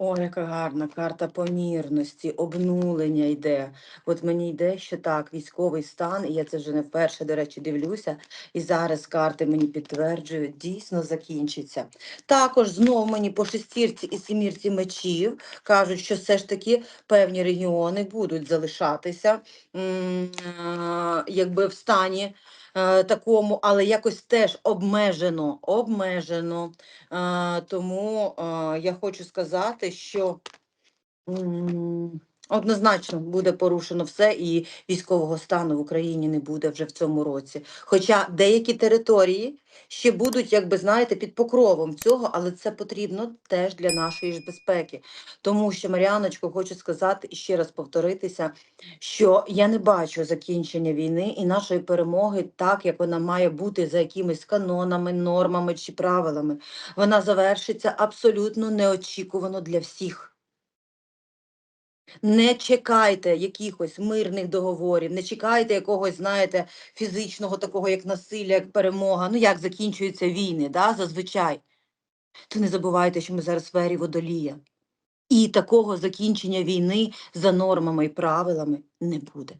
Ой, яка гарна карта помірності, обнулення йде. От мені йде, що так, військовий стан, і я це вже не вперше, до речі, дивлюся. І зараз карти мені підтверджують, дійсно закінчиться. Також знов мені по шестірці і сімірці мечів кажуть, що все ж таки певні регіони будуть залишатися якби в стані е, такому, але якось теж обмежено, обмежено. А, тому а, я хочу сказати, що однозначно буде порушено все, і військового стану в Україні не буде вже в цьому році. Хоча деякі території ще будуть, якби знаєте, під покровом цього, але це потрібно теж для нашої ж безпеки. Тому що, Маріаночко, хочу сказати і ще раз повторитися, що я не бачу закінчення війни і нашої перемоги так, як вона має бути за якимись канонами, нормами чи правилами. Вона завершиться абсолютно неочікувано для всіх. Не чекайте якихось мирних договорів, не чекайте якогось, знаєте, фізичного такого, як насилля, як перемога. Ну як закінчуються війни, да, зазвичай. То не забувайте, що ми зараз в сфері водолія. І такого закінчення війни за нормами і правилами не буде.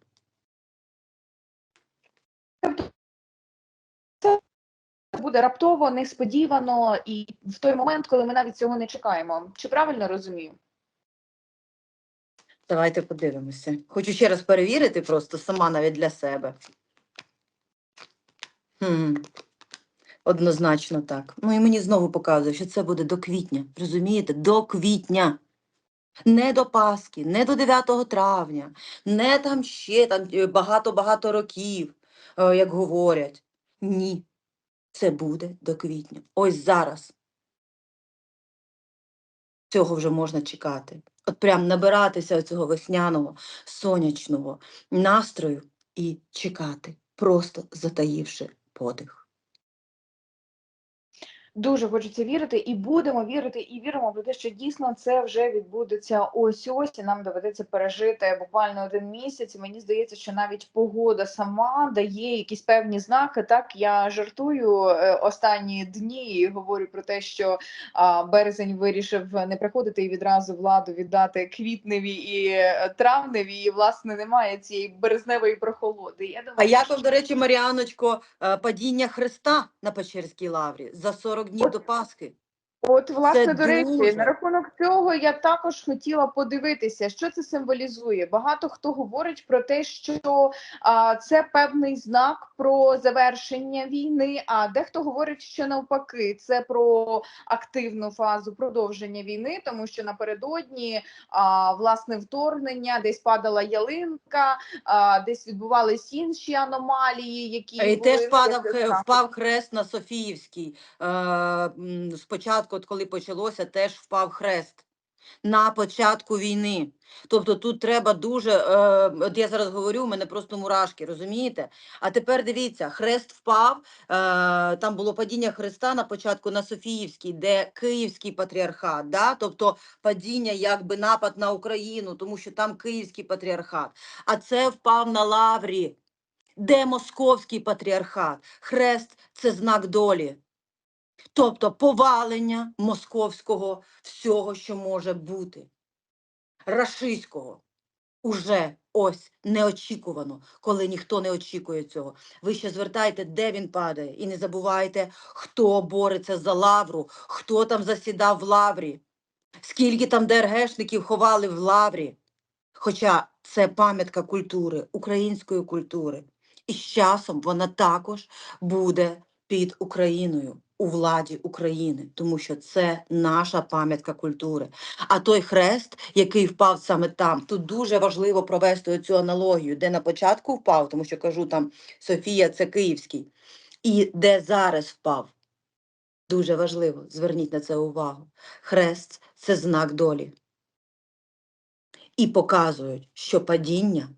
Буде раптово, несподівано і в той момент, коли ми навіть цього не чекаємо. Чи правильно розумію? Давайте подивимося. Хочу ще раз перевірити просто сама навіть для себе. Хм. Однозначно так. Ну і мені знову показує, що це буде до квітня. Розумієте? До квітня. Не до Пасхи, не до 9 травня, не там ще там е, багато-багато років, е, як говорять. Ні. Це буде до квітня. Ось зараз. Цього вже можна чекати. От прям набиратися цього весняного, сонячного настрою і чекати, просто затаївши подих. Дуже хочеться вірити, і будемо вірити, і віримо в те, що дійсно це вже відбудеться ось ось, і нам доведеться пережити буквально один місяць. І Мені здається, що навіть погода сама дає якісь певні знаки. Так я жартую е, останні дні і говорю про те, що а, березень вирішив не приходити і відразу владу віддати квітневі і е, травневі. І власне немає цієї березневої прохолоди. Я думаю, А як що- до речі, Маріаночко, е, падіння Христа на Печерській лаврі за 40 днів до Пасхи? От, власне, Це до речі, дуже. на рахунок цього я також хотіла подивитися, що це символізує. Багато хто говорить про те, що а, це певний знак про завершення війни. А дехто говорить, що навпаки, це про активну фазу продовження війни, тому що напередодні а, власне вторгнення, десь падала ялинка, а, десь відбувались інші аномалії, які І були теж там. впав хрест на Софіївській. Е, спочатку, от коли почалося, теж впав хрест. На початку війни. Тобто тут треба дуже, е, от я зараз говорю, у мене просто мурашки, розумієте? А тепер дивіться, хрест впав, е, там було падіння хреста на початку на Софіївській, де Київський патріархат, да? тобто падіння якби напад на Україну, тому що там Київський патріархат. А це впав на Лаврі, де Московський патріархат. Хрест це знак долі. Тобто повалення московського всього, що може бути. Рашистського. Уже ось неочікувано, коли ніхто не очікує цього. Ви ще звертайте, де він падає, і не забувайте, хто бореться за лавру, хто там засідав в лаврі, скільки там ДРГшників ховали в лаврі. Хоча це пам'ятка культури, української культури. І з часом вона також буде під Україною у владі України, тому що це наша пам'ятка культури. А той хрест, який впав саме там, тут дуже важливо провести цю аналогію, де на початку впав, тому що кажу там Софія, це Київський, і де зараз впав. Дуже важливо, зверніть на це увагу. Хрест це знак долі. І показують, що падіння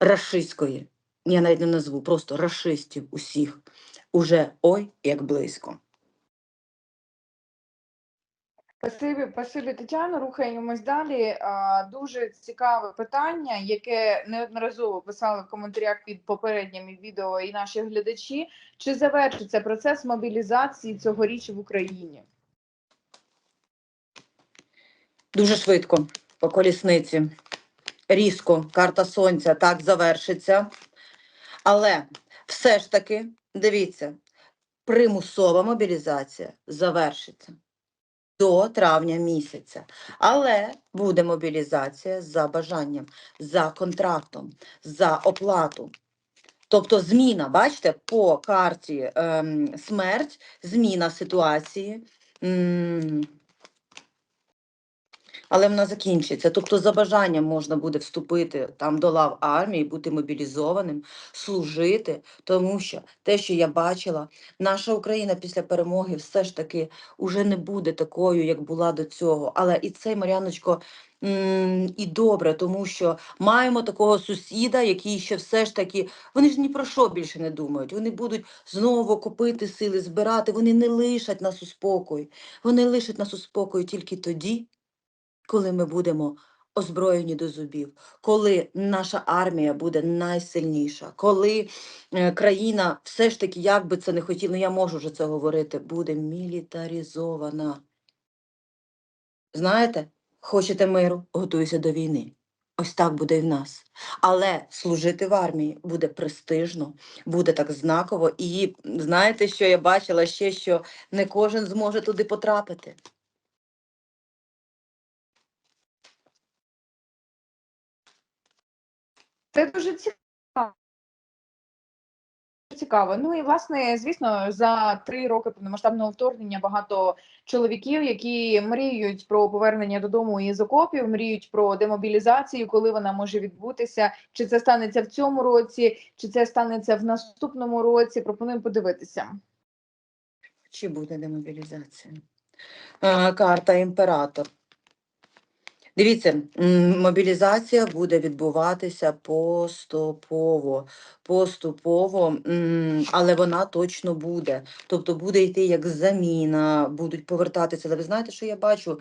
рашистської, я навіть не назву, просто рашистів усіх, уже ой як близько. Спасибі, спасибі, Тетяно. Рухаємось далі. А, дуже цікаве питання, яке неодноразово писали в коментарях під попередніми відео і наші глядачі. Чи завершиться процес мобілізації цьогоріч в Україні? Дуже швидко по колісниці. Різко карта сонця так завершиться. Але все ж таки, дивіться, примусова мобілізація завершиться до травня місяця. Але буде мобілізація за бажанням, за контрактом, за оплату. Тобто зміна, бачите, по карті ем, смерть, зміна ситуації. М, але вона закінчиться. Тобто, за бажанням можна буде вступити там до лав армії, бути мобілізованим, служити, тому що те, що я бачила, наша Україна після перемоги все ж таки уже не буде такою, як була до цього. Але і це, Мар'яночко, і добре, тому що маємо такого сусіда, який ще все ж таки, вони ж ні про що більше не думають. Вони будуть знову копити сили, збирати. Вони не лишать нас у спокій. Вони лишать нас у спокою тільки тоді, коли ми будемо озброєні до зубів, коли наша армія буде найсильніша, коли е, країна все ж таки, як би це не хотів, ну я можу вже це говорити, буде мілітаризована. Знаєте, хочете миру, готуйся до війни. Ось так буде і в нас. Але служити в армії буде престижно, буде так знаково. І знаєте, що я бачила ще, що не кожен зможе туди потрапити. Це дуже цікаво. Цікаво. Ну і власне, звісно, за три роки повномасштабного вторгнення багато чоловіків, які мріють про повернення додому із окопів, мріють про демобілізацію, коли вона може відбутися. Чи це станеться в цьому році, чи це станеться в наступному році? Пропонуємо подивитися. Чи буде демобілізація? Карта імператор. Дивіться, мобілізація буде відбуватися поступово, поступово, але вона точно буде. Тобто буде йти як заміна, будуть повертатися. Але ви знаєте, що я бачу?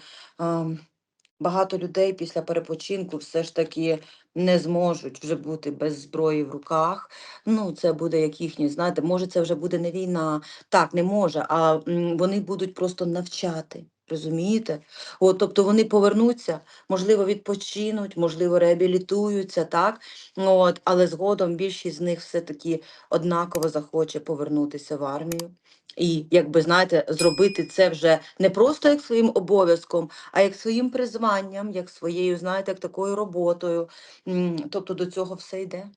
Багато людей після перепочинку все ж таки не зможуть вже бути без зброї в руках. Ну, це буде як їхнє, знаєте, може, це вже буде не війна. Так, не може, а вони будуть просто навчати. Розумієте? От, тобто вони повернуться, можливо, відпочинуть, можливо, реабілітуються, так? От, але згодом більшість з них все-таки однаково захоче повернутися в армію. І, якби знаєте, зробити це вже не просто як своїм обов'язком, а як своїм призванням, як своєю, знаєте, як такою роботою. Тобто до цього все йде.